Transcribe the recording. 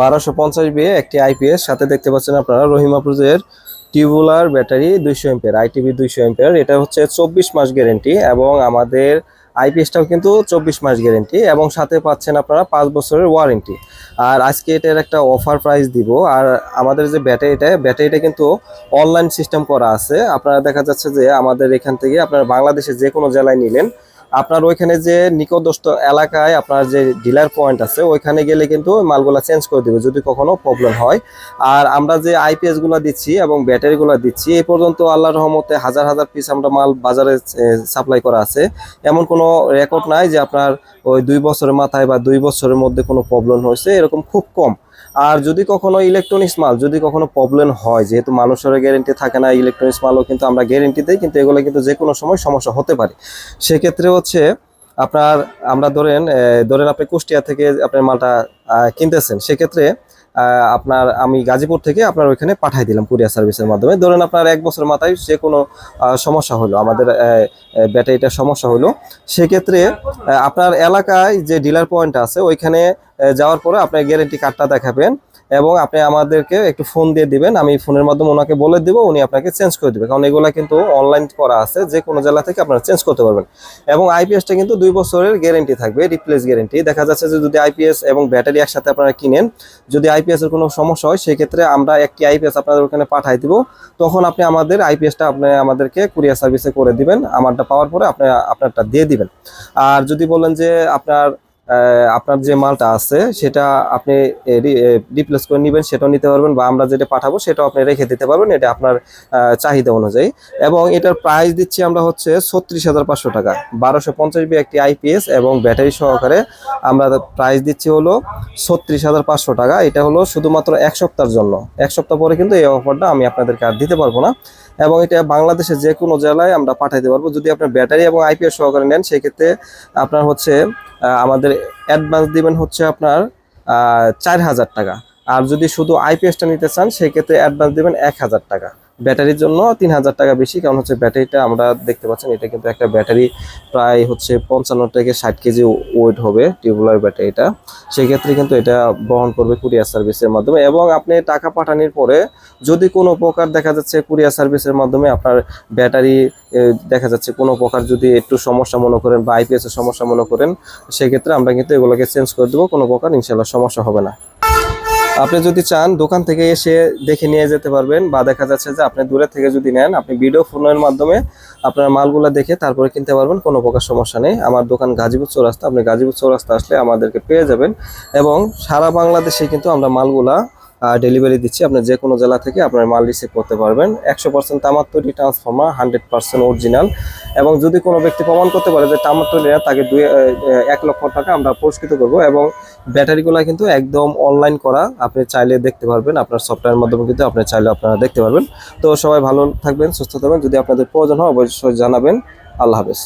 বারোশো পঞ্চাশ বিয়ে একটি আইপিএস। সাথে দেখতে পাচ্ছেন আপনারা রহিমাপুরের টিউবুলার ব্যাটারি দুইশো এম্পের আইটিভি দুইশো এম্পের এটা হচ্ছে চব্বিশ মাস গ্যারেন্টি এবং আমাদের আইপিএসটাও কিন্তু চব্বিশ মাস গ্যারেন্টি এবং সাথে পাচ্ছেন আপনারা পাঁচ বছরের ওয়ারেন্টি। আর আজকে এটার একটা অফার প্রাইস দিব। আর আমাদের যে ব্যাটারিটা ব্যাটারিটা কিন্তু অনলাইন সিস্টেম করা আছে। আপনারা দেখা যাচ্ছে যে আমাদের এখান থেকে আপনারা বাংলাদেশের যে কোনো জেলায় নিলেন আপনার ওইখানে যে নিকটস্থ এলাকায় আপনার যে ডিলার পয়েন্ট আছে, ওইখানে গেলে কিন্তু মালগুলা চেঞ্জ করে দেবে যদি কখনো প্রবলেম হয়। আর আমরা যে আইপিএসগুলা দিচ্ছি এবং ব্যাটারি গুলা দিচ্ছি, এই পর্যন্ত আল্লাহর রহমতে হাজার হাজার পিস আমরা মাল বাজারে সাপ্লাই করা আছে। এমন কোনো রেকর্ড নাই যে আপনার ওই দুই বছরের মাথায় বা দুই বছরের মধ্যে কোনো প্রবলেম হয়েছে, এরকম খুব কম। আর যদি কখনো ইলেকট্রনিক্স মাল, যদি কখনো প্রবলেম হয়, যেহেতু মানুষের গ্যারেন্টি থাকে না ইলেকট্রনিক্স মালও কিন্তু আমরা গ্যারেন্টি দিই, কিন্তু এগুলো কিন্তু যে কোনো সময় সমস্যা হতে পারে। সেক্ষেত্রে হচ্ছে আপনার, আমরা ধরেন ধরেন আপনি কুষ্টিয়া থেকে আপনার মালটা কিনতেছেন, সেক্ষেত্রে আপনার আমি গাজীপুর থেকে আপনার ওইখানে পাঠাই দিলাম কুরিয়ার সার্ভিসের মাধ্যমে। ধরেন আপনার এক বছর মাথায় যে কোনো সমস্যা হলো, আমাদের ব্যাটারিটার সমস্যা হলো, সেক্ষেত্রে আপনার এলাকায় যে ডিলার পয়েন্ট আছে, ওইখানে যাওয়ার পরে আপনার গ্যারেন্টি কার্ডটা দেখাবেন। এবং আপনি আমাদেরকে একটু ফোন দিয়ে দিবেন। আমি ফোনের মাধ্যমে ওনাকে বলে দিব, উনি আপনাকে চেঞ্জ করে দিবে। কারণ এগুলো কিন্তু অনলাইন করা আছে, যে কোনো জেলা থেকে আপনারা চেঞ্জ করতে পারবেন। এবং আইপিএসটা কিন্তু দুই বছরের গ্যারেন্টি থাকবে রিপ্লেস গ্যারেন্টি দেখা যাচ্ছে যে যদি আইপিএস এবং ব্যাটারি একসাথে আপনারা কিনেন, যদি আইপিএস এর কোনো সমস্যা হয়, সেক্ষেত্রে আমরা একটি আইপিএস আপনাদের ওখানে পাঠাই দিব। তখন আপনি আমাদের আইপিএসটা আপনি আমাদেরকে কুরিয়ার সার্ভিসে করে দিবেন। আমারটা পাওয়ার পরে আপনি আপনারটা দিয়ে দিবেন। আর যদি বলেন যে আপনার আপনার যে মালটা আছে, সেটা আপনি রিপ্লেস করে নেবেন, সেটাও নিতে পারবেন বা আমরা যেটা পাঠাবো, সেটাও আপনি রেখে দিতে পারবেন, এটা আপনার চাহিদা অনুযায়ী। এবং এটার প্রাইস দিচ্ছি আমরা হচ্ছে ছত্রিশ হাজার পাঁচশো টাকা, বারোশো পঞ্চাশ বি একটি আইপিএস এবং ব্যাটারি সহকারে আমরা প্রাইস দিচ্ছি হলো ছত্রিশ হাজার পাঁচশো টাকা। এটা হলো শুধুমাত্র এক সপ্তাহের জন্য। এক সপ্তাহ পরে কিন্তু এই অফারটা আমি আপনাদেরকে আর দিতে পারব না। এবং এটা বাংলাদেশের যে কোনো জেলায় আমরা পাঠাইতে পারব। যদি আপনার ব্যাটারি এবং আইপিএস সহকারে নেন, সেক্ষেত্রে আপনার হচ্ছে আমাদের অ্যাডভান্স দিবেন হচ্ছে আপনার চার হাজার টাকা। আর যদি শুধু আইপিএসটা নিতে চান, সেক্ষেত্রে অ্যাডভান্স দেবেন এক হাজার টাকা। ব্যাটারির জন্য তিন হাজার টাকা বেশি, কারণ হচ্ছে ব্যাটারিটা আমরা দেখতে পাচ্ছেন, এটা কিন্তু একটা ব্যাটারি প্রায় হচ্ছে পঞ্চান্ন থেকে ষাট কেজি ওয়েট হবে টিউবুলার ব্যাটারিটা। সেক্ষেত্রে কিন্তু এটা বহন করবে কুরিয়ার সার্ভিসের মাধ্যমে। এবং আপনি টাকা পাঠানোর পরে যদি কোনো প্রকার দেখা যাচ্ছে কুরিয়ার সার্ভিসের মাধ্যমে আপনার ব্যাটারি দেখা যাচ্ছে কোনো প্রকার যদি একটু সমস্যা মনে করেন বা আইপিএস এর সমস্যা মনে করেন, সেক্ষেত্রে আমরা কিন্তু এগুলোকে চেঞ্জ করে দেবো, কোনো প্রকার ইনশাল্লাহ সমস্যা হবে না। আপনি যদি চান দোকান থেকে এসে দেখে নিয়ে যেতে পারবেন বা দেখা যাচ্ছে যে আপনি দূরে থেকে যদি নেন, আপনি ভিডিও ফোনের মাধ্যমে আপনার মালগুলো দেখে তারপরে কিনতে পারবেন, কোনো প্রকার সমস্যা নেই। আমার দোকান গাজীপুর চৌরাস্তা, আপনি গাজীপুর চৌরাস্তা আসলে আমাদেরকে পেয়ে যাবেন এবং সারা বাংলাদেশে কিন্তু আমরা মালগুলা ডেলিভারি দিচ্ছি। আপনি যে কোনো জেলা থেকে আপনার মাল রিসিভ করতে পারবেন। একশো পার্সেন্ট তামার তৈরি ট্রান্সফর্মার হান্ড্রেড পার্সেন্ট অরিজিনাল এবং যদি কোনো ব্যক্তি প্রমাণ করতে পারে যে তামার তৈরি তাকে দুই এক লক্ষ টাকা আমরা পুরস্কৃত করব এবং ব্যাটারিগুলো কিন্তু একদম অনলাইন করা আপনি চাইলে দেখতে পারবেন। আপনার সফটওয়্যার মাধ্যমে কিন্তু আপনি চাইলে আপনারা দেখতে পারবেন। তো সবাই ভালো থাকবেন, সুস্থ থাকবেন। যদি আপনাদের প্রয়োজন হয় অবশ্যই জানাবেন। আল্লাহ হাফেজ।